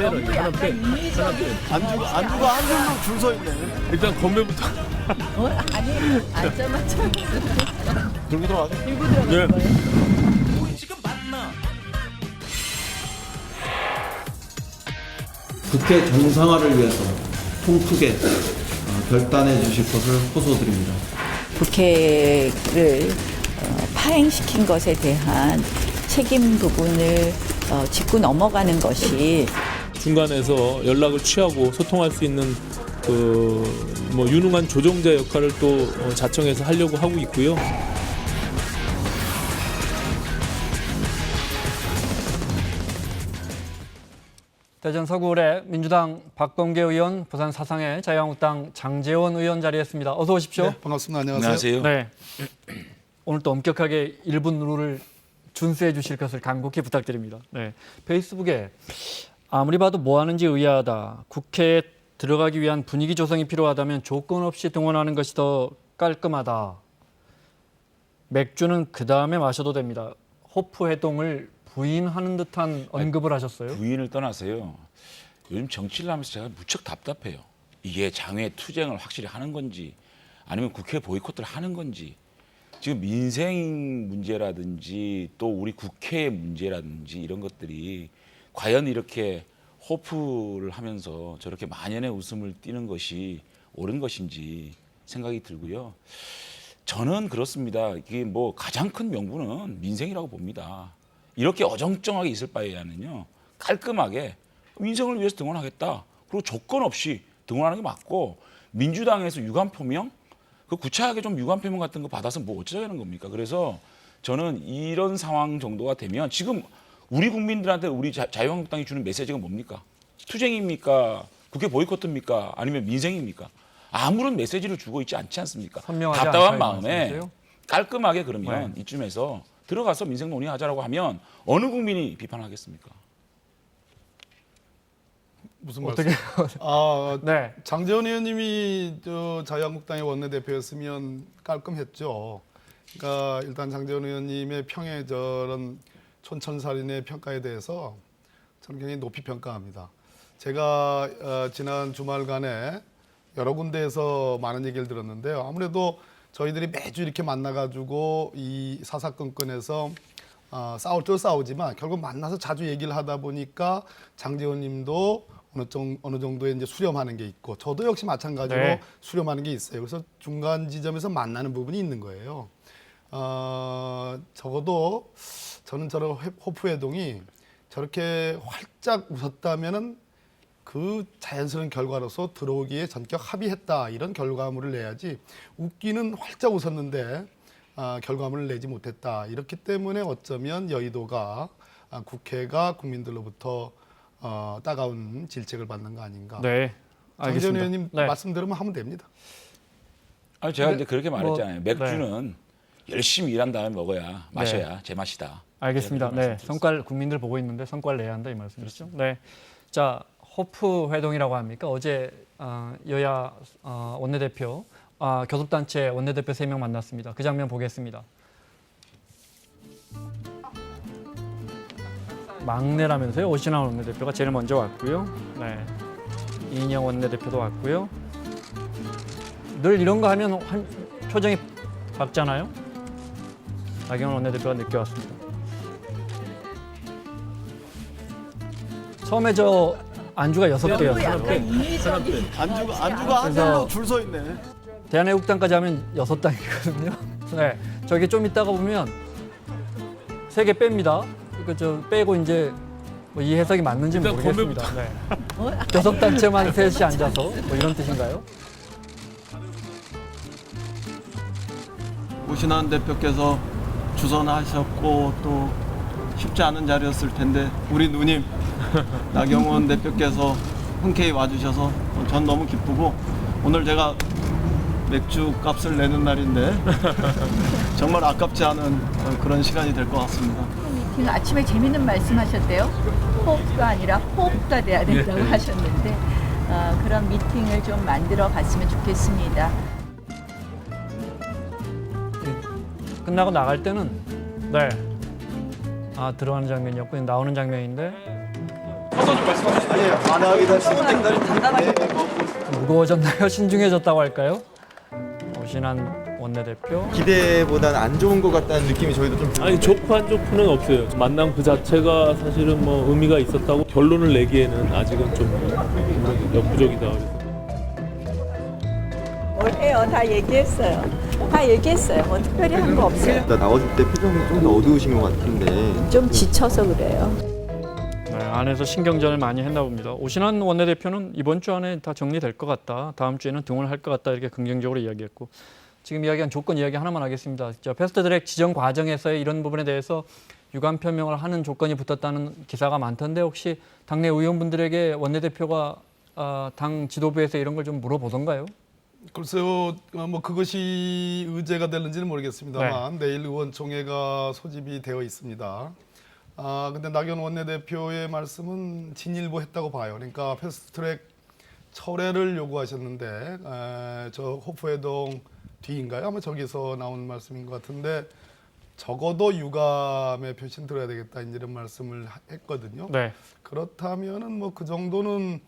빼라. 이거 하나 빼. 하나 빼. 안주가 안주가 한 줄로 줄 서 있네. 일단 건배부터. 어, 아니 앉자마자 들고 들어가게. 들고 들어가는 네. 거예요. 국회 정상화를 위해서 통크게 어, 결단해 주실 것을 호소드립니다. 국회를 어, 파행시킨 것에 대한 책임 부분을 어, 짚고 넘어가는 것이 중간에서 연락을 취하고 소통할 수 있는 그뭐 유능한 조종자 역할을 또 어, 자청해서 하려고 하고 있고요. 대전 서구울의 민주당 박범계 의원, 부산 사상의 자유한국당 장재원 의원 자리했습니다. 어서 오십시오. 네, 반갑습니다. 안녕하세요. 네. 오늘 또 엄격하게 1분 룰을 준수해 주실 것을 간곡히 부탁드립니다. 네. 페이스북에 아무리 봐도 뭐 하는지 의아하다. 국회에 들어가기 위한 분위기 조성이 필요하다면 조건 없이 동원하는 것이 더 깔끔하다. 맥주는 그 다음에 마셔도 됩니다. 호프 해동을 부인하는 듯한 언급을 하셨어요. 부인을 떠나서요. 요즘 정치를 하면서 제가 무척 답답해요. 이게 장외 투쟁을 확실히 하는 건지 아니면 국회 보이콧을 하는 건지 지금 민생 문제라든지 또 우리 국회의 문제라든지 이런 것들이 과연 이렇게 호프를 하면서 저렇게 만연의 웃음을 띠는 것이 옳은 것인지 생각이 들고요. 저는 그렇습니다. 이게 뭐 가장 큰 명분은 민생이라고 봅니다. 이렇게 어정쩡하게 있을 바에야는요 깔끔하게 민생을 위해서 등원하겠다. 그리고 조건 없이 등원하는 게 맞고 민주당에서 유감 표명 그 구차하게 좀 유감 표명 같은 거 받아서 뭐 어쩌자는 겁니까? 그래서 저는 이런 상황 정도가 되면 지금 우리 국민들한테 우리 자, 자유한국당이 주는 메시지가 뭡니까? 투쟁입니까? 국회 보이콧입니까? 아니면 민생입니까? 아무런 메시지를 주고 있지 않지 않습니까? 선명하지 답답한 마음에 말씀이세요? 깔끔하게 그러면 네. 이쯤에서 들어가서 민생 논의하자라고 하면 어느 국민이 비판하겠습니까? 무슨 어떻게? 말씀? 아, 네. 장재원 의원님이 저 자유한국당의 원내대표였으면 깔끔했죠. 그러니까 일단 장재원 의원님의 평에 저런 촌천살인의 평가에 대해서 저는 굉장히 높이 평가합니다. 제가 어, 지난 주말간에 여러 군데에서 많은 얘기를 들었는데요. 아무래도 저희들이 매주 이렇게 만나가지고 이 사사건건에서 어, 싸울 때 싸우지만 결국 만나서 자주 얘기를 하다 보니까 장재원님도 어느 정 어느 정도의 이제 수렴하는 게 있고 저도 역시 마찬가지로 네. 수렴하는 게 있어요. 그래서 중간 지점에서 만나는 부분이 있는 거예요. 어, 적어도 저는 저런 회- 호프 회동이 저렇게 활짝 웃었다면은 그 자연스러운 결과로서 들어오기에 전격 합의했다 이런 결과물을 내야지 웃기는 활짝 웃었는데 아, 결과물을 내지 못했다 이렇기 때문에 어쩌면 여의도가 아, 국회가 국민들로부터 어, 따가운 질책을 받는 거 아닌가. 네. 알겠습니다. 의원님 네. 말씀 들으면 하면 됩니다. 아니 제가 근데 이제 그렇게 뭐, 말했잖아요. 맥주는 열심히 일 한 다음에 먹어야 마셔야 제맛이다. 알겠습니다. 네. 성과를 국민들 보고 있는데 성과를 내야 한다 이 말씀이시죠? 네. 자, 호프 회동이라고 합니까? 어제 어, 여야 어, 원내대표, 아, 교섭단체 원내대표 세 명 만났습니다. 그 장면 보겠습니다. 막내라면서요? 오신환 원내대표가 제일 먼저 왔고요. 네. 이인영 원내대표도 왔고요. 늘 이런 거 하면 한, 표정이 밝잖아요. 나경원 원내대표가 늦게 왔습니다. 처음에 저 안주가 여섯 개였어요. 하나 빼. 안주가 안주가 한 그래서- 줄로 줄 서 있네. 대한애국당까지 하면 여섯 당이거든요. 네, 저기 좀 이따가 보면 세 개 뺍니다. 그저 빼고 이제 뭐 이 해석이 맞는지 는 일단 모르겠습니다. 네. 교섭 단체만 셋이 앉아서 뭐 이런 뜻인가요? 오신환 대표께서 주선하셨고 또 쉽지 않은 자리였을 텐데 우리 누님 나경원 대표께서 흔쾌히 와주셔서 전 너무 기쁘고 오늘 제가 맥주 값을 내는 날인데 정말 아깝지 않은 그런 시간이 될 것 같습니다. 미팅 아침에 재밌는 말씀하셨대요. 호흡가 아니라 호흡가 돼야 된다고 하셨는데 어, 그런 미팅을 좀 만들어 봤으면 좋겠습니다. 끝나고 나갈 때는 네. 아 들어가는 장면이었고 나오는 장면인데 무거워졌나요? 신중해졌다고 할까요? 오신한 원내대표. 기대보다는 안 좋은 것 같다는 느낌이 저희도 좀 아니 좋고 안 좋고는 없어요. 만남 그 자체가 사실은 뭐 의미가 있었다고 결론을 내기에는 아직은 좀 역부족이다. 그래서. 뭘 해요? 다 얘기했어요. 다 얘기했어요. 뭐 특별히 한 거 없어요. 나 나오실 때 표정이 좀 더 어두우신 것 같은데 좀 지쳐서 그래요. 네, 안에서 신경전을 많이 했나 봅니다. 오신환 원내대표는 이번 주 안에 다 정리될 것 같다. 다음 주에는 등원을 할 것 같다. 이렇게 긍정적으로 이야기했고 지금 이야기한 조건 이야기 하나만 하겠습니다. 저 패스트트랙 지정 과정에서의 이런 부분에 대해서 유감 표명을 하는 조건이 붙었다는 기사가 많던데 혹시 당내 의원분들에게 원내대표가 아, 당 지도부에서 이런 걸 좀 물어보던가요? 글쎄요, 어, 뭐 그것이 의제가 될는지는 모르겠습니다만 내일 의원총회가 소집이 되어 있습니다. 아 근데 낙연 원내대표의 말씀은 진일보 했다고 봐요. 그러니까 패스트트랙 철회를 요구하셨는데 에, 저 호프회동 뒤인가요? 아마 저기서 나온 말씀인 것 같은데 적어도 유감의 표시는 들어야 되겠다 이런 말씀을 하- 했거든요. 네. 그렇다면은 뭐 그 정도는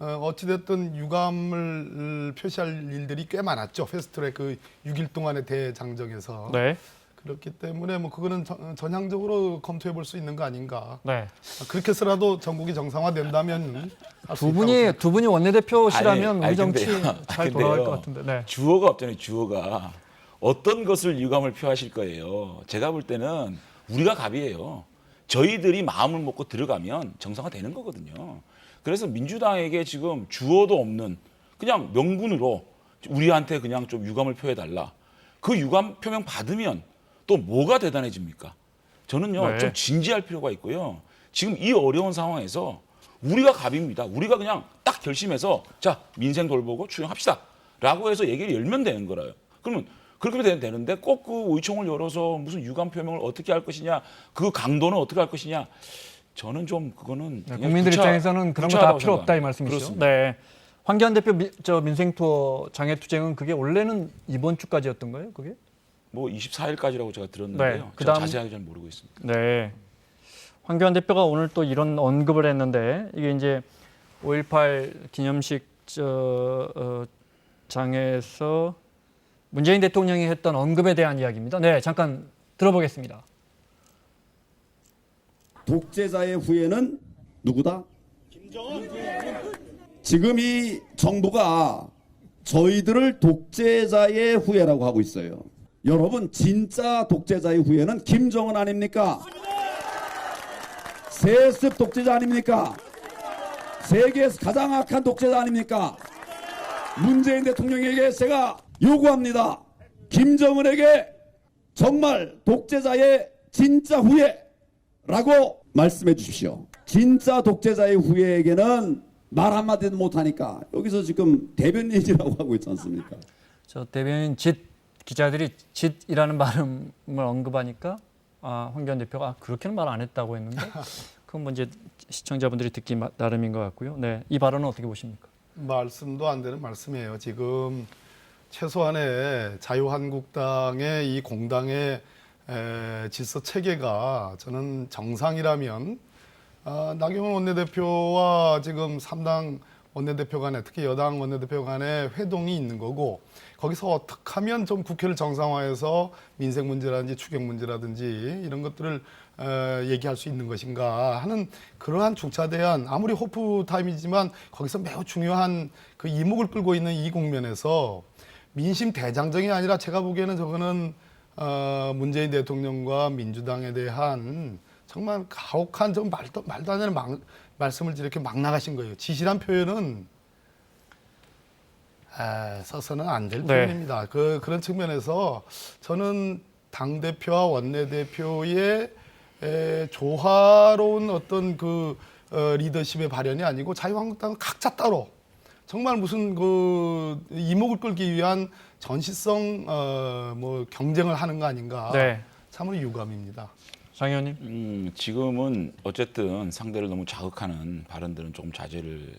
어, 어찌됐든 유감을 표시할 일들이 꽤 많았죠. 패스트트랙 그 6일 동안의 대장정에서 네. 그렇기 때문에 뭐 그거는 전, 전향적으로 검토해 볼 수 있는 거 아닌가. 네. 그렇게 해서라도 전국이 정상화된다면 두 분이 두 분이 원내대표시라면 아니, 우리 아니, 정치 근데요. 잘 돌아갈. 것 같은데. 네. 주어가 없잖아요. 주어가 어떤 것을 유감을 표하실 거예요. 제가 볼 때는 우리가 갑이에요. 저희들이 마음을 먹고 들어가면 정상화 되는 거거든요. 그래서 민주당에게 지금 주어도 없는 그냥 명분으로 우리한테 그냥 좀 유감을 표해 달라. 그 유감 표명 받으면 또 뭐가 대단해집니까? 저는요 네. 좀 진지할 필요가 있고요. 지금 이 어려운 상황에서 우리가 갑입니다. 우리가 그냥 딱 결심해서 자 민생 돌보고 추경합시다라고 해서 얘기를 열면 되는 거라요. 그러면 그렇게 되- 되는데 꼭 그 의총을 열어서 무슨 유감 표명을 어떻게 할 것이냐, 그 강도는 어떻게 할 것이냐. 저는 좀 그거는 네, 국민들 구차- 입장에서는 그런 거 다 필요 없다 이. 말씀이시죠? 그렇습니다. 네. 황교안 대표 미, 저 민생 투어 장애 투쟁은 그게 원래는 이번 주까지였던 거예요? 그게? 뭐 24일까지라고 제가 들었는데요. 네, 그다음- 자세하게 잘 모르고 있습니다. 네. 황교안 대표가 오늘 또 이런 언급을 했는데 이게 이제 5.18 기념식 저 어, 장에서 문재인 대통령이 했던 언급에 대한 이야기입니다. 네, 잠깐 들어보겠습니다. 독재자의 후예는 누구다? 지금 이 정부가 저희들을 독재자의 후예라고 하고 있어요. 여러분 진짜 독재자의 후예는 김정은 아닙니까? 세습 독재자 아닙니까? 세계에서 가장 악한 독재자 아닙니까? 문재인 대통령에게 제가 요구합니다. 김정은에게 정말 독재자의 진짜 후예라고 말씀해 주십시오. 진짜 독재자의 후예에게는 말 한마디도 못하니까 여기서 지금 대변인이라고 하고 있지 않습니까? 저 대변인 짓 기자들이 짓이라는 발음을 언급하니까 아, 황교안 대표가 아, 그렇게는 말 안 했다고 했는데 그건 뭐 이제 시청자분들이 듣기 마- 나름인 것 같고요. 네, 이 발언은 어떻게 보십니까? 말씀도 안 되는 말씀이에요. 지금 최소한의 자유한국당의 이 공당의 에, 질서 체계가 저는 정상이라면 아, 나경원 원내대표와 지금 삼당 원내대표 간에 특히 여당 원내대표 간에 회동이 있는 거고 거기서 어떻게 하면 좀 국회를 정상화해서 민생 문제라든지 추경 문제라든지 이런 것들을 어, 얘기할 수 있는 것인가 하는 그러한 중차대한 아무리 호프 타임이지만 거기서 매우 중요한 그 이목을 끌고 있는 이 국면에서 민심 대장정이 아니라 제가 보기에는 저거는 어, 문재인 대통령과 민주당에 대한 정말 가혹한 좀 말도 말도 안 되는 막, 말씀을 이렇게 막 나가신 거예요. 지시란 표현은 아, 써서는 안될 네. 표현입니다. 그 그런 측면에서 저는 당 대표와 원내 대표의 에, 조화로운 어떤 그 어, 리더십의 발현이 아니고 자유한국당은 각자 따로 정말 무슨 그 이목을 끌기 위한 전시성 어, 뭐 경쟁을 하는 거 아닌가 네, 참으로 유감입니다. 장 의원님. 음, 지금은 어쨌든 상대를 너무 자극하는 발언들은 조금 자제를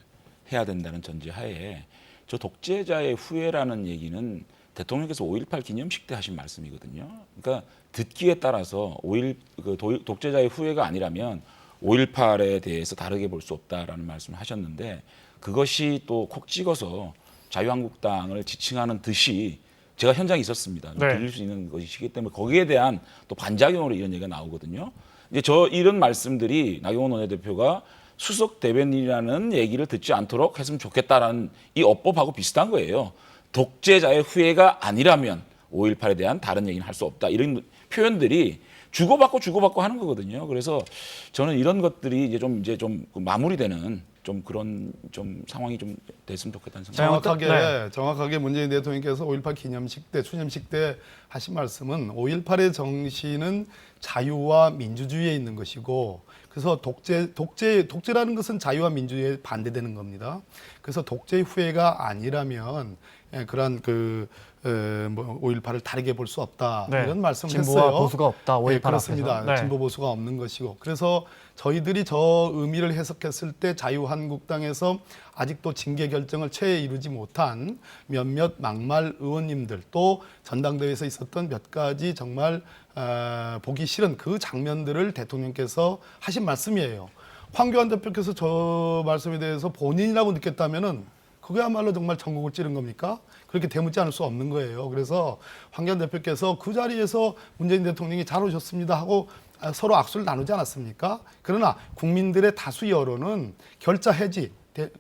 해야 된다는 전제하에 저 독재자의 후예라는 얘기는 대통령께서 5.18 기념식 때 하신 말씀이거든요. 그러니까 듣기에 따라서 5.1그 도- 독재자의 후예가 아니라면 5.18에 대해서 다르게 볼 수 없다라는 말씀을 하셨는데 그것이 또 콕 찍어서 자유한국당을 지칭하는 듯이 제가 현장에 있었습니다. 네. 들릴 수 있는 것이기 때문에 거기에 대한 또 반작용으로 이런 얘기가 나오거든요. 이제 저 이런 말씀들이 나경원 원내대표가 수석 대변인이라는 얘기를 듣지 않도록 했으면 좋겠다라는 이 어법하고 비슷한 거예요. 독재자의 후예가 아니라면 5.18에 대한 다른 얘기는 할 수 없다. 이런 표현들이 주고받고 주고받고 하는 거거든요. 그래서 저는 이런 것들이 이제 좀 이제 좀 마무리되는 좀 그런 좀 상황이 좀 됐으면 좋겠다는 생각. 정확하게 네. 정확하게 문재인 대통령께서 5.18 기념식 때 추념식 때 하신 말씀은 5.18의 정신은 자유와 민주주의에 있는 것이고 그래서 독재 독재 독재라는 것은 자유와 민주주의에 반대되는 겁니다. 그래서 독재의 후예가 아니라면 예, 그러한 그 에, 뭐 5.18을 다르게 볼 수 없다 네. 이런 말씀을 진보와 했어요. 보수가 없다, 5.18 네, 그렇습니다. 앞에서. 네. 진보 보수가 없는 것이고 그래서 저희들이 저 의미를 해석했을 때 자유한국당에서 아직도 징계 결정을 채 이루지 못한 몇몇 막말 의원님들 또 전당대회에서 있었던 몇 가지 정말 어, 보기 싫은 그 장면들을 대통령께서 하신 말씀이에요. 황교안 대표께서 저 말씀에 대해서 본인이라고 느꼈다면은 그거야말로 정말 전국을 찌른 겁니까? 그렇게 되묻지 않을 수 없는 거예요. 그래서 황교안 대표께서 그 자리에서 문재인 대통령이 잘 오셨습니다 하고 아, 서로 악수를 나누지 않았습니까? 그러나 국민들의 다수 여론은 결자 해지, 대-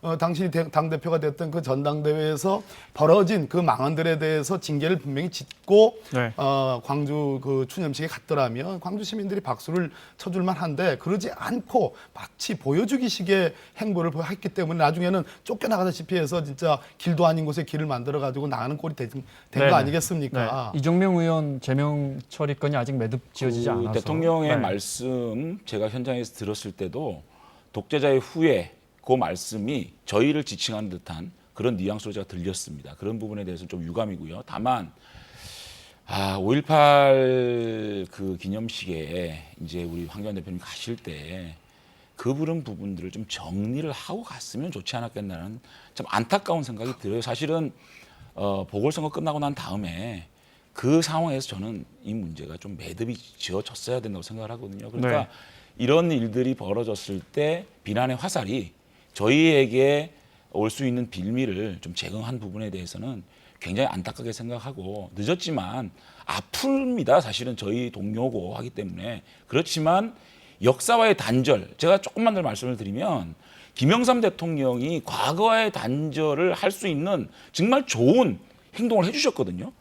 어, 당신이 대- 당대표가 됐던 그 전당대회에서 벌어진 그 망언들에 대해서 징계를 분명히 짓고 네. 어, 광주 그 추념식에 갔더라면 광주 시민들이 박수를 쳐줄 만한데 그러지 않고 마치 보여주기식의 행보를 보- 했기 때문에 나중에는 쫓겨나가다시피 해서 진짜 길도 아닌 곳에 길을 만들어 가지고 나가는 꼴이 된거 네네. 아니겠습니까? 네. 이정명 의원 제명 처리 건이 아직 매듭 지어지지 그 않아서 대통령의 네. 말씀 제가 현장에서 들었을 때도 독재자의 후예 그 말씀이 저희를 지칭하는 듯한 그런 뉘앙스로 제가 들렸습니다. 그런 부분에 대해서 좀 유감이고요. 다만 아, 5.18 그 기념식에 이제 우리 황교안 대표님 가실 때그 그런 부분들을 좀 정리를 하고 갔으면 좋지 않았겠나는 좀 안타까운 생각이 들어요. 사실은 어, 보궐선거 끝나고 난 다음에 그 상황에서 저는 이 문제가 좀 매듭이 지어졌어야 된다고 생각을 하거든요. 그러니까 네. 이런 일들이 벌어졌을 때 비난의 화살이 저희에게 올 수 있는 빌미를 좀 제거한 부분에 대해서는 굉장히 안타깝게 생각하고 늦었지만 아픕니다. 사실은 저희 동료고 하기 때문에 그렇지만 역사와의 단절 제가 조금만 더 말씀을 드리면 김영삼 대통령이 과거와의 단절을 할 수 있는 정말 좋은 행동을 해주셨거든요.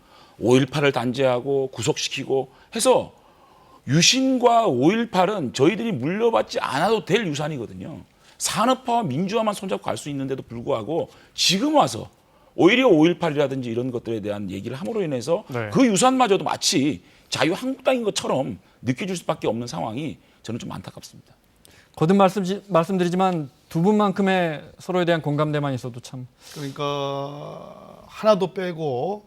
5.18을 단죄하고 구속시키고 해서 유신과 5.18은 저희들이 물려받지 않아도 될 유산이거든요. 산업화와 민주화만 손잡고 갈 수 있는데도 불구하고 지금 와서 오히려 5.18이라든지 이런 것들에 대한 얘기를 함으로 인해서 네. 그 유산마저도 마치 자유한국당인 것처럼 느껴질 수밖에 없는 상황이 저는 좀 안타깝습니다. 거듭 말씀 말씀드리지만 두 분만큼의 서로에 대한 공감대만 있어도 참 그러니까 하나도 빼고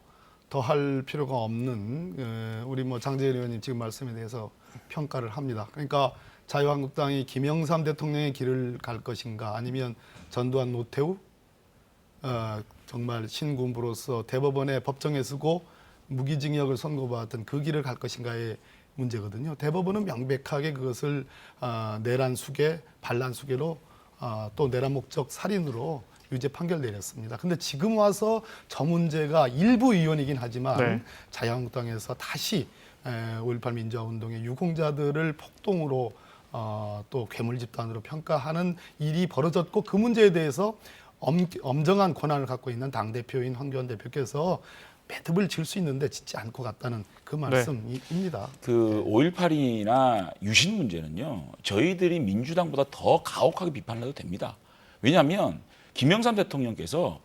더 할 필요가 없는 에, 우리 뭐 장재현 의원님 지금 말씀에 대해서 평가를 합니다. 그러니까 자유한국당이 김영삼 대통령의 길을 갈 것인가 아니면 전두환 노태우 어, 정말 신군부로서 대법원의 법정에 서고 무기징역을 선고받았던 그 길을 갈 것인가의 문제거든요. 대법원은 명백하게 그것을 어, 내란 수계, 반란 수계로 어, 또 내란 목적 살인으로 유죄 판결 내렸습니다. 근데 지금 와서 저 문제가 일부 의원이긴 하지만 네. 자유한국당에서 다시 5.18 민주화 운동의 유공자들을 폭동으로 어, 또 괴물 집단으로 평가하는 일이 벌어졌고 그 문제에 대해서 엄, 엄정한 권한을 갖고 있는 당 대표인 황교안 대표께서 매듭을 질 수 있는데 짓지 않고 갔다는 그 네. 말씀입니다. 그 5.18이나 유신 문제는요, 저희들이 민주당보다 더 가혹하게 비판을 해도 됩니다. 왜냐하면 김영삼 대통령께서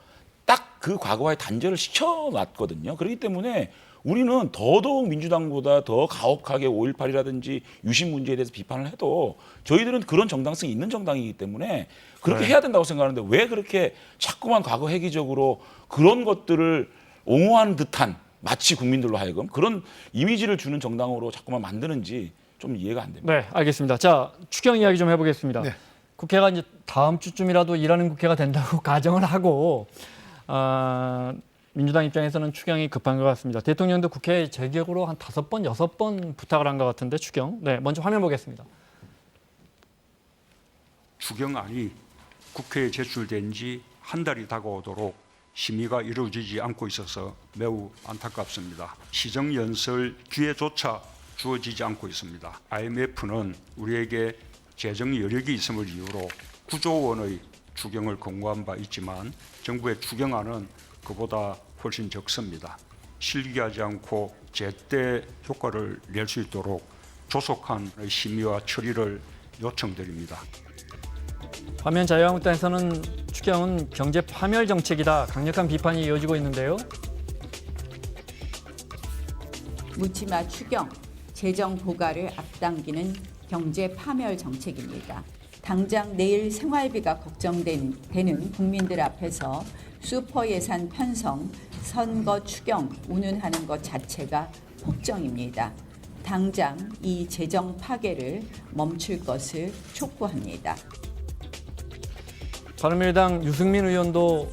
딱 그 과거와의 단절을 시켜놨거든요. 그렇기 때문에 우리는 더더욱 민주당보다 더 가혹하게 5.18이라든지 유신 문제에 대해서 비판을 해도 저희들은 그런 정당성이 있는 정당이기 때문에 그렇게 네. 해야 된다고 생각하는데 왜 그렇게 자꾸만 과거 회기적으로 그런 것들을 옹호하는 듯한 마치 국민들로 하여금 그런 이미지를 주는 정당으로 자꾸만 만드는지 좀 이해가 안 됩니다. 네, 알겠습니다. 자, 추경 이야기 좀 해보겠습니다. 네. 국회가 이제 다음 주쯤이라도 일하는 국회가 된다고 가정을 하고 아, 민주당 입장에서는 추경이 급한 것 같습니다. 대통령도 국회에 제격으로 한 다섯 번, 여섯 번 부탁을 한 것 같은데 추경. 네, 먼저 화면 보겠습니다. 추경안이 국회에 제출된 지 한 달이 다가오도록 심의가 이루어지지 않고 있어서 매우 안타깝습니다. 시정 연설 기회조차 주어지지 않고 있습니다. IMF는 우리에게 재정 여력이 있음을 이유로 9조 원의 추경을 공고한 바 있지만 정부의 추경안은 그보다 훨씬 적습니다. 실기하지 않고 제때 효과를 낼 수 있도록 조속한 심의와 처리를 요청드립니다. 화면 자유한국당에서는 추경은 경제 파멸 정책이다. 강력한 비판이 이어지고 있는데요. 묻지마 추경, 재정 고갈을 앞당기는 경제 파멸 정책입니다. 당장 내일 생활비가 걱정되는 국민들 앞에서 슈퍼 예산 편성, 선거 추경 운운하는 것 자체가 폭정입니다. 당장 이 재정 파괴를 멈출 것을 촉구합니다. 바른미래당 유승민 의원도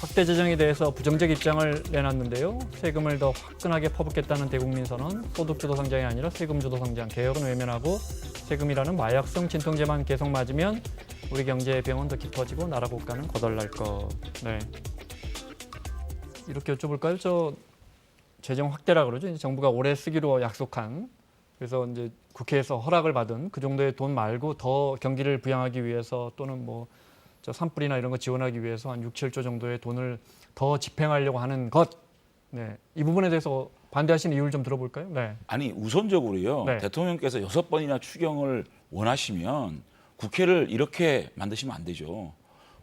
확대 재정에 대해서 부정적 입장을 내놨는데요. 세금을 더 화끈하게 퍼붓겠다는 대국민 선언, 소득주도 성장이 아니라 세금주도 성장, 개혁은 외면하고 세금이라는 마약성 진통제만 계속 맞으면 우리 경제의 더 깊어지고 나라 국가는 거덜날 것. 네. 이렇게 여쭤볼까요? 저 재정 확대라 그러죠. 정부가 올해 쓰기로 약속한 그래서 이제 국회에서 허락을 받은 그 정도의 돈 말고 더 경기를 부양하기 위해서 또는 뭐 저 산불이나 이런 거 지원하기 위해서 한 6, 7조 정도의 돈을 더 집행하려고 하는 것. 네. 이 부분에 대해서 반대하시는 이유를 좀 들어볼까요? 네. 아니 우선적으로요 네. 대통령께서 여섯 번이나 추경을 원하시면 국회를 이렇게 만드시면 안 되죠.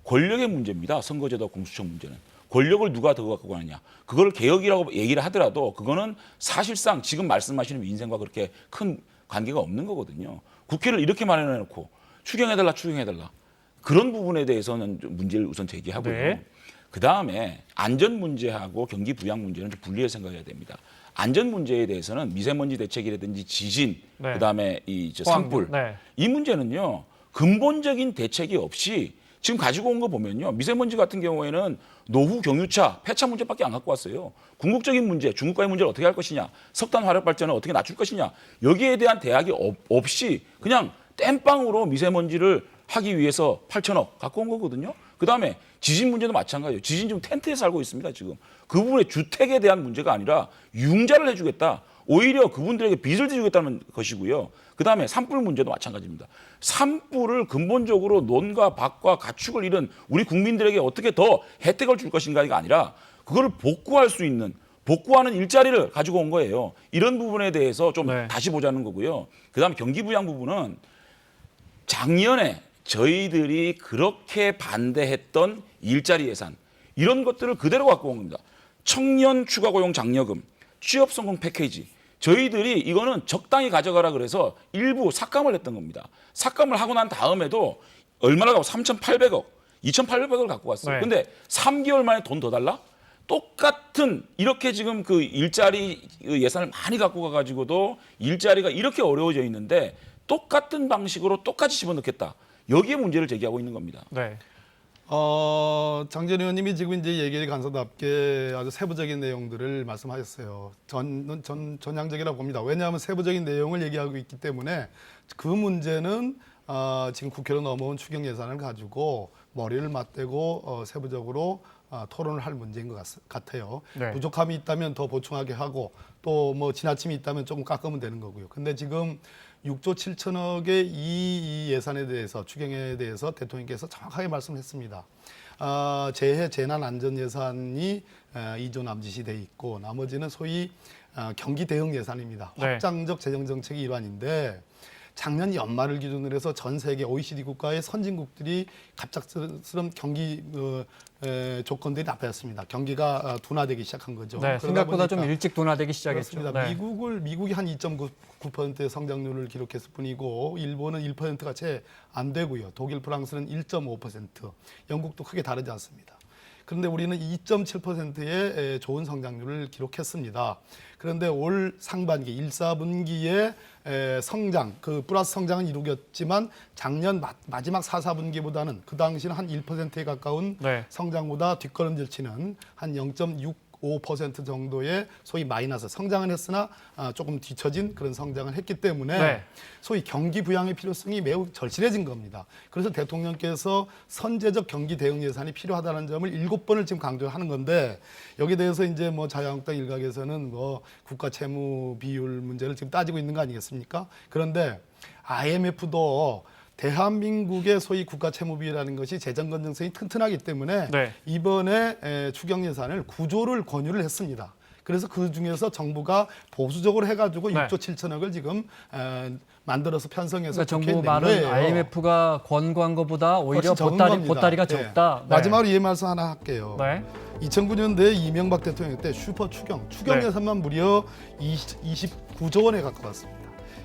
권력의 문제입니다. 선거제도 공수처 문제는 권력을 누가 더 갖고 가느냐. 그걸 개혁이라고 얘기를 하더라도 그거는 사실상 지금 말씀하시는 민생과 그렇게 큰 관계가 없는 거거든요. 국회를 이렇게 마련해 놓고 추경해달라 추경해달라 그런 부분에 대해서는 좀 문제를 우선 제기하고요. 네. 그 다음에 안전 문제하고 경기 부양 문제는 좀 분리해 생각해야 됩니다. 안전 문제에 대해서는 미세먼지 대책이라든지 지진, 네. 그다음에 호황물, 산불 네. 이 문제는요 근본적인 대책이 없이 지금 가지고 온 거 보면요. 미세먼지 같은 경우에는 노후 경유차 폐차 문제밖에 안 갖고 왔어요. 궁극적인 문제 중국과의 문제를 어떻게 할 것이냐 석탄 화력 발전을 어떻게 낮출 것이냐 여기에 대한 대학이 없, 없이 그냥 땜빵으로 미세먼지를 하기 위해서 8천억 갖고 온 거거든요. 그다음에 지진 문제도 마찬가지예요. 지진 지금 텐트에 살고 있습니다 지금. 그 부분에 주택에 대한 문제가 아니라 융자를 해주겠다 오히려 그분들에게 빚을 지주겠다는 것이고요. 그 다음에 산불 문제도 마찬가지입니다. 산불을 근본적으로 논과 밭과 가축을 잃은 우리 국민들에게 어떻게 더 혜택을 줄 것인가가 아니라 그거를 복구할 수 있는 복구하는 일자리를 가지고 온 거예요. 이런 부분에 대해서 좀 네. 다시 보자는 거고요. 그 다음에 경기부양 부분은 작년에 저희들이 그렇게 반대했던 일자리 예산 이런 것들을 그대로 갖고 온 겁니다. 청년 추가 고용 장려금, 취업 성공 패키지. 저희들이 이거는 적당히 가져가라 그래서 일부 삭감을 했던 겁니다. 삭감을 하고 난 다음에도 얼마나 가고 3,800억, 2,800억을 갖고 왔어요. 네. 근데 3개월 만에 돈 더 달라? 똑같은 이렇게 지금 그 일자리 예산을 많이 갖고 가가지고도 일자리가 이렇게 어려워져 있는데 똑같은 방식으로 똑같이 집어넣겠다. 여기에 문제를 제기하고 있는 겁니다. 네. 어, 장전 의원님이 지금 이제 얘기에 간서답게 아주 세부적인 내용들을 말씀하셨어요. 전, 전, 전향적이라고 봅니다. 왜냐하면 세부적인 내용을 얘기하고 있기 때문에 그 문제는 어, 지금 국회로 넘어온 추경 예산을 가지고 머리를 맞대고 어, 세부적으로 어, 토론을 할 문제인 것 같, 같아요. 네. 부족함이 있다면 더 보충하게 하고 또 뭐 지나침이 있다면 조금 깎으면 되는 거고요. 근데 지금 6조 7천억의 이, 이 예산에 대해서 추경에 대해서 대통령께서 정확하게 말씀했습니다. 아, 재해 재난 안전 예산이 에, 2조 남짓이 돼 있고 나머지는 소위 아, 경기 대응 예산입니다. 네. 확장적 재정 정책의 일환인데 작년 연말을 기준으로 해서 전 세계 OECD 국가의 선진국들이 갑작스런 경기 어, 에, 조건들이 나빠졌습니다. 경기가 아, 둔화되기 시작한 거죠. 네. 생각보다 좀 일찍 둔화되기 시작했죠. 그렇습니다. 네. 미국을 미국이 한 2.9%의 성장률을 기록했을 뿐이고 일본은 1%가 채 안 되고요. 독일, 프랑스는 1.5%, 영국도 크게 다르지 않습니다. 그런데 우리는 2.7%의 좋은 성장률을 기록했습니다. 그런데 올 상반기 1, 4분기에 에, 성장, 그 플러스 성장은 이루겼지만 작년 마, 마지막 4, 4분기보다는 그 당시는 한 1%에 가까운 네. 성장보다 뒷걸음질 치는 한 0.65% 정도의 소위 마이너스 성장은 했으나 아, 조금 뒤처진 그런 성장을 했기 때문에 네. 소위 경기 부양의 필요성이 매우 절실해진 겁니다. 그래서 대통령께서 선제적 경기 대응 예산이 필요하다는 점을 일곱 번을 지금 강조하는 건데 여기에 대해서 이제 뭐 자유한국당 일각에서는 뭐 국가 채무 비율 문제를 지금 따지고 있는 거 아니겠습니까? 그런데 IMF도 대한민국의 소위 국가 채무 비율이라는 것이 재정 건전성이 튼튼하기 때문에 네. 이번에 에, 추경 예산을 구조를 권유를 했습니다. 그래서 그 중에서 정부가 보수적으로 해가지고 네. 6조 7천억을 지금 에, 만들어서 편성해서 그러니까 정부 말은 거예요. IMF가 권고한 것보다 오히려 보따리, 겁니다. 보따리가 네. 적다. 네. 마지막으로 이 말씀 하나 할게요. 네. 2009년도에 이명박 대통령 때 슈퍼 추경, 추경 네. 예산만 무려 20, 29조 원에 가까웠습니다.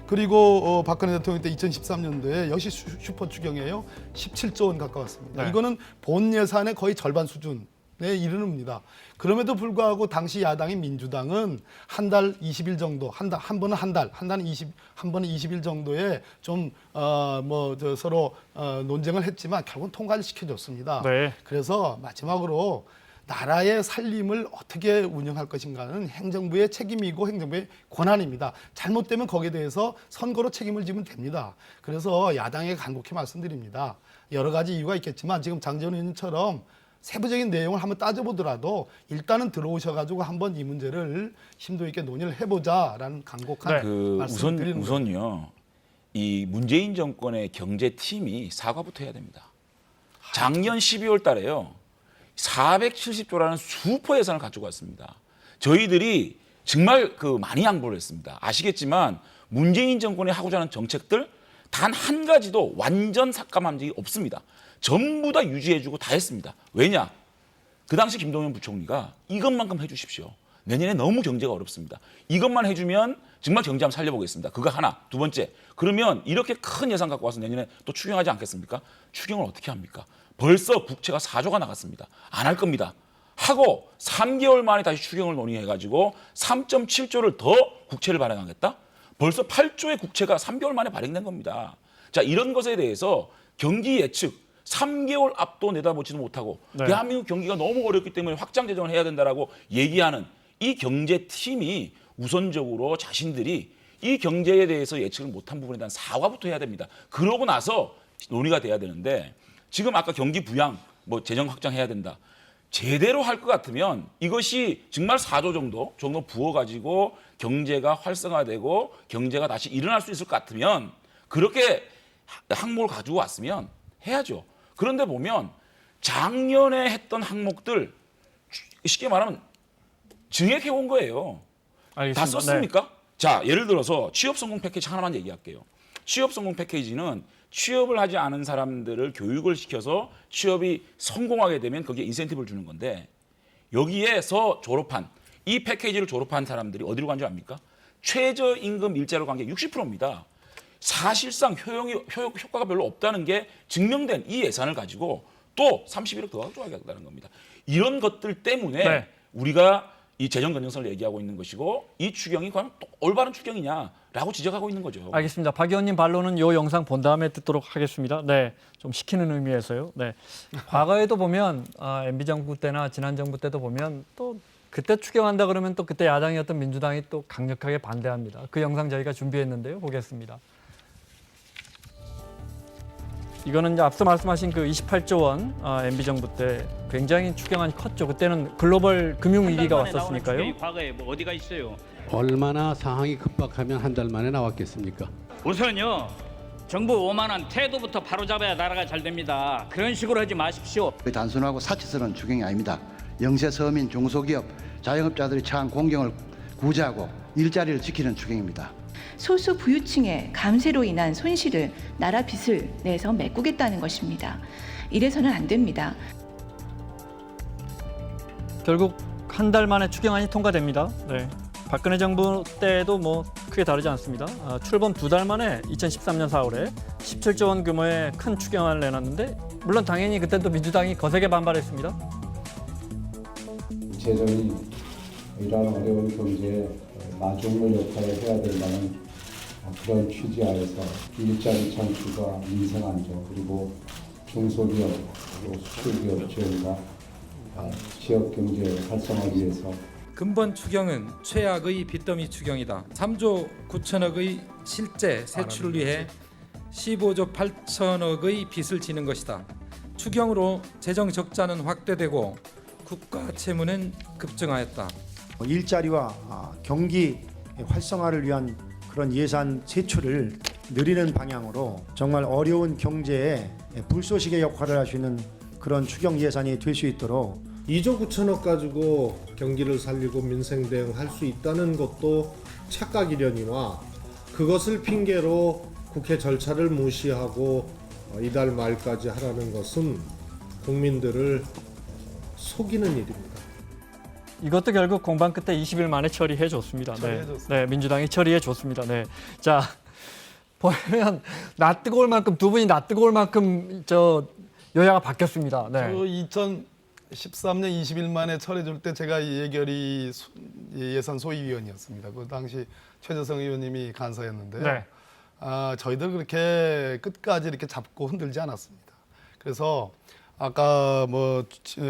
그리고 어, 박근혜 대통령 때 2013년도에 역시 슈, 슈퍼 추경이에요. 17조 원 가까웠습니다. 네. 이거는 본 예산의 거의 절반 수준 에 이르릅니다. 그럼에도 불구하고 당시 야당인 민주당은 한 달 20일 정도, 한 달, 한 번은 한 달, 한 달은 20, 한 번은 20일 정도에 좀, 어, 뭐, 저 서로 어, 논쟁을 했지만 결국은 통과를 시켜줬습니다. 네. 그래서 마지막으로 나라의 살림을 어떻게 운영할 것인가는 행정부의 책임이고 행정부의 권한입니다. 잘못되면 거기에 대해서 선거로 책임을 지면 됩니다. 그래서 야당에 간곡히 말씀드립니다. 여러 가지 이유가 있겠지만 지금 장재원 의원님처럼 세부적인 내용을 한번 따져보더라도 일단은 들어오셔가지고 한번 이 문제를 심도 있게 논의를 해보자라는 간곡한 네. 그 말씀을 우선 드리는 거예요. 우선요 이 문재인 정권의 경제 팀이 사과부터 해야 됩니다. 작년 12월 달에요 470조라는 수퍼 예산을 가지고 왔습니다. 저희들이 정말 그 많이 양보를 했습니다. 아시겠지만 문재인 정권이 하고자 하는 정책들 단 한 가지도 완전 삭감한 적이 없습니다. 전부 다 유지해주고 다 했습니다. 왜냐? 그 당시 김동연 부총리가 이것만큼 해주십시오. 내년에 너무 경제가 어렵습니다. 이것만 해주면 정말 경제 한번 살려보겠습니다. 그거 하나. 두 번째. 그러면 이렇게 큰 예산 갖고 와서 내년에 또 추경하지 않겠습니까? 추경을 어떻게 합니까? 벌써 국채가 4조가 나갔습니다. 안 할 겁니다. 하고 3개월 만에 다시 추경을 논의해가지고 3.7조를 더 국채를 발행하겠다? 벌써 8조의 국채가 3개월 만에 발행된 겁니다. 자, 이런 것에 대해서 경기 예측 3개월 앞도 내다보지도 못하고 네. 대한민국 경기가 너무 어렵기 때문에 확장 재정을 해야 된다라고 얘기하는 이 경제팀이 우선적으로 자신들이 이 경제에 대해서 예측을 못한 부분에 대한 사과부터 해야 됩니다. 그러고 나서 논의가 돼야 되는데 지금 아까 경기 부양 뭐 재정 확장해야 된다. 제대로 할 것 같으면 이것이 정말 4조 정도 정도 부어가지고 경제가 활성화되고 경제가 다시 일어날 수 있을 것 같으면 그렇게 항목을 가지고 왔으면 해야죠. 그런데 보면 작년에 했던 항목들 쉽게 말하면 증액해 온 거예요. 알겠습니다. 다 썼습니까? 자, 예를 들어서 취업 성공 패키지 하나만 얘기할게요. 취업 성공 패키지는 취업을 하지 않은 사람들을 교육을 시켜서 취업이 성공하게 되면 거기에 인센티브를 주는 건데 여기에서 졸업한 이 패키지를 졸업한 사람들이 어디로 간 줄 압니까? 최저임금 일자로 간 게 60%입니다. 사실상 효용이 효, 효과가 별로 없다는 게 증명된 이 예산을 가지고 또 31억 더 가져가겠다는 겁니다. 이런 것들 때문에 네. 우리가 이 재정 건전성을 얘기하고 있는 것이고 이 추경이 과연 또 올바른 추경이냐라고 지적하고 있는 거죠. 알겠습니다. 박 의원님 반론은 이 영상 본 다음에 듣도록 하겠습니다. 네, 좀 시키는 의미에서요. 네, 과거에도 보면 아, MB 정부 때나 지난 정부 때도 보면 또 그때 추경한다 그러면 또 그때 야당이었던 민주당이 또 강력하게 반대합니다. 그 영상 저희가 준비했는데요. 보겠습니다. 이거는 이제 앞서 말씀하신 그 28조 원 아, MB 정부 때 굉장히 추경안이 컸죠. 그때는 글로벌 금융 위기가 왔었으니까요. 과거에 뭐 어디가 있어요? 얼마나 상황이 급박하면 한 달 만에 나왔겠습니까? 우선요. 정부 오만한 태도부터 바로 잡아야 나라가 잘 됩니다. 그런 식으로 하지 마십시오. 단순하고 사치스러운 추경이 아닙니다. 영세 서민 중소기업 자영업자들이 처한 공경을 구제하고 일자리를 지키는 추경입니다. 소수 부유층의 감세로 인한 손실을 나라 빚을 내서 메꾸겠다는 것입니다. 이래서는 안 됩니다. 결국 한 달 만에 추경안이 통과됩니다. 네. 박근혜 정부 때도 뭐 크게 다르지 않습니다. 아, 출범 두 달 만에 2013년 4월에 17조 원 규모의 큰 추경안을 내놨는데 물론 당연히 그때도 민주당이 거세게 반발했습니다. 재정이 이러한 어려운 경제에 마중물 역할을 해야 된다는 그런 취지 하에서 일자리 창출과 민생 안정 그리고 중소기업 그리고 수출기업 지원과 아, 지역 경제 활성화를 위해서 근본 추경은 최악의 빚더미 추경이다. 3조 9천억의 실제 세출을 위해 15조 8천억의 빚을 지는 것이다. 추경으로 재정 적자는 확대되고 국가 채무는 급증하였다. 일자리와 아, 경기 활성화를 위한 그런 예산 세출을 늘리는 방향으로 정말 어려운 경제에 불쏘시개 역할을 할 수 있는 그런 추경 예산이 될 수 있도록 2조 9천억 가지고 경기를 살리고 민생 대응할 수 있다는 것도 착각이려니와 그것을 핑계로 국회 절차를 무시하고 어, 이달 말까지 하라는 것은 국민들을 속이는 일입니다. 이것도 결국 공방 끝에 20일 만에 처리해 줬습니다. 네. 처리해줬습니다. 네, 민주당이 처리해 줬습니다. 네. 자, 보면 나 뜨거울 만큼 두 분이 나 뜨거울 만큼 저 여야가 바뀌었습니다. 네. 저 2013년 20일 만에 철회줄 때 제가 이 예결위 소- 예산 소위위원이었습니다. 그 당시 최재성 의원님이 간사였는데 네. 아, 저희들 그렇게 끝까지 이렇게 잡고 흔들지 않았습니다. 그래서 아까 뭐 취-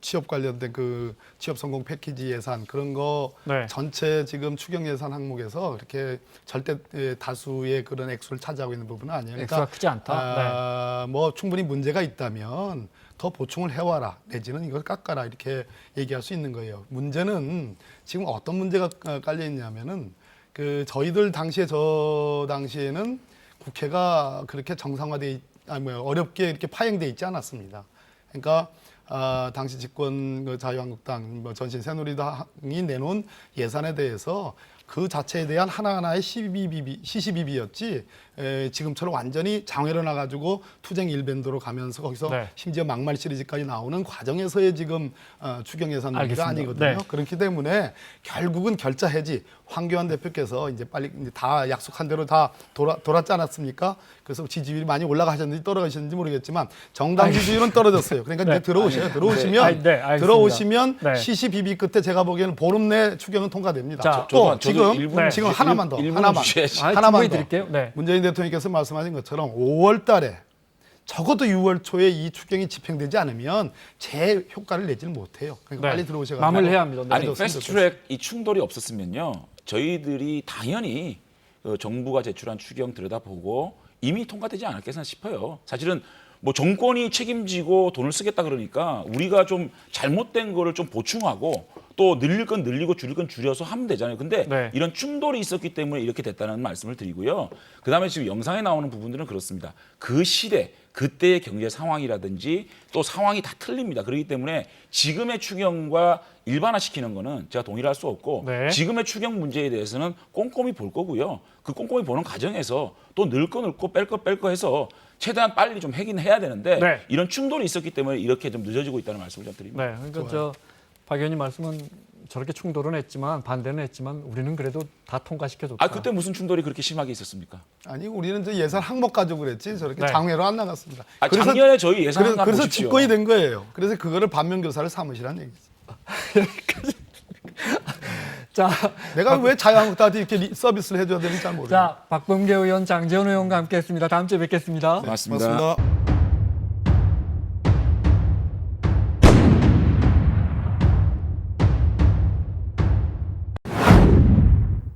취업 관련된 그 취업 성공 패키지 예산 그런 거 네. 전체 지금 추경 예산 항목에서 그렇게 절대 에, 다수의 그런 액수를 차지하고 있는 부분은 아니에요. 액수가 크지 않다. 아, 뭐 충분히 문제가 있다면 더 보충을 해와라 내지는 이걸 깎아라 이렇게 얘기할 수 있는 거예요. 문제는 지금 어떤 문제가 어, 깔려 있냐면은 그 저희들 당시에 저 당시에는 국회가 그렇게 정상화돼 있, 아니 뭐 어렵게 이렇게 파행돼 있지 않았습니다. 그러니까 아, 당시 집권 그 자유한국당 뭐 전신 새누리당이 내놓은 예산에 대해서 그 자체에 대한 하나하나의 시비비비 시시비비였지 에, 지금처럼 완전히 장외로 나가지고 투쟁 일변도로 가면서 거기서 네. 심지어 막말 시리즈까지 나오는 과정에서의 지금 어, 추경 예산 문제가. 아니거든요. 네. 그렇기 때문에 결국은 결자 해지 황교안 대표께서 이제 빨리 이제 다 약속한 대로 다 돌아, 돌았지 않았습니까? 그래서 지지율이 많이 올라가셨는지 떨어가셨는지 모르겠지만 정당 지지율은 떨어졌어요. 그러니까 네. 이제 들어오셔요. 네. 들어오시면 아, 네, 알겠습니다. 들어오시면 네. 시시비비 끝에 제가 보기에는 보름 내 추경은 통과됩니다. 자, 또 저도- 저도 지금 일부는 지금 일- 하나만 더 일부는 하나만 주셔야지. 아, 하나만 더 드릴게요. 네. 문재인 대통령께서 말씀하신 것처럼 5월 달에 적어도 6월 초에 이 추경이 집행되지 않으면 제 효과를 내지는 못해요. 그러니까 네. 빨리 들어오셔가지고 마무리해야 합니다. 네. 아니 패스트트랙 이 충돌이 없었으면요 저희들이 당연히 어, 정부가 제출한 추경 들여다보고 이미 통과되지 않았겠나 싶어요. 사실은 뭐 정권이 책임지고 돈을 쓰겠다 그러니까 우리가 좀 잘못된 거를 좀 보충하고 또 늘릴 건 늘리고 줄일 건 줄여서 하면 되잖아요. 근데 네. 이런 충돌이 있었기 때문에 이렇게 됐다는 말씀을 드리고요. 그다음에 지금 영상에 나오는 부분들은 그렇습니다. 그 시대 그때의 경제 상황이라든지 또 상황이 다 틀립니다. 그렇기 때문에 지금의 추경과 일반화시키는 거는 제가 동의를 할 수 없고 네. 지금의 추경 문제에 대해서는 꼼꼼히 볼 거고요. 그 꼼꼼히 보는 과정에서 또 늘거 늙고 뺄 거 뺄 거 해서 최대한 빨리 좀 하긴 해야 되는데 네. 이런 충돌이 있었기 때문에 이렇게 좀 늦어지고 있다는 말씀을 좀 드립니다. 네. 그러니까 저 박 의원님 말씀은 저렇게 충돌은 했지만 반대는 했지만 우리는 그래도 다 통과시켜 줬다. 아 그때 무슨 충돌이 그렇게 심하게 있었습니까? 아니 우리는 저 예산 항목 가지고 그랬지 저렇게 네. 장외로 안 나갔습니다. 아, 작년에 저희 예산 그래서, 항목 그래서 보십시오. 집권이 된 거예요. 그래서 그거를 반면 교사를 삼으시라는 얘기죠. 자, 내가 왜 자유한국당한테 이렇게 리- 서비스를 해줘야 되는지 잘 모르겠어요. 자 박범계 의원, 장재원 의원과 함께했습니다. 다음 주에 뵙겠습니다. 고맙습니다. 고맙습니다.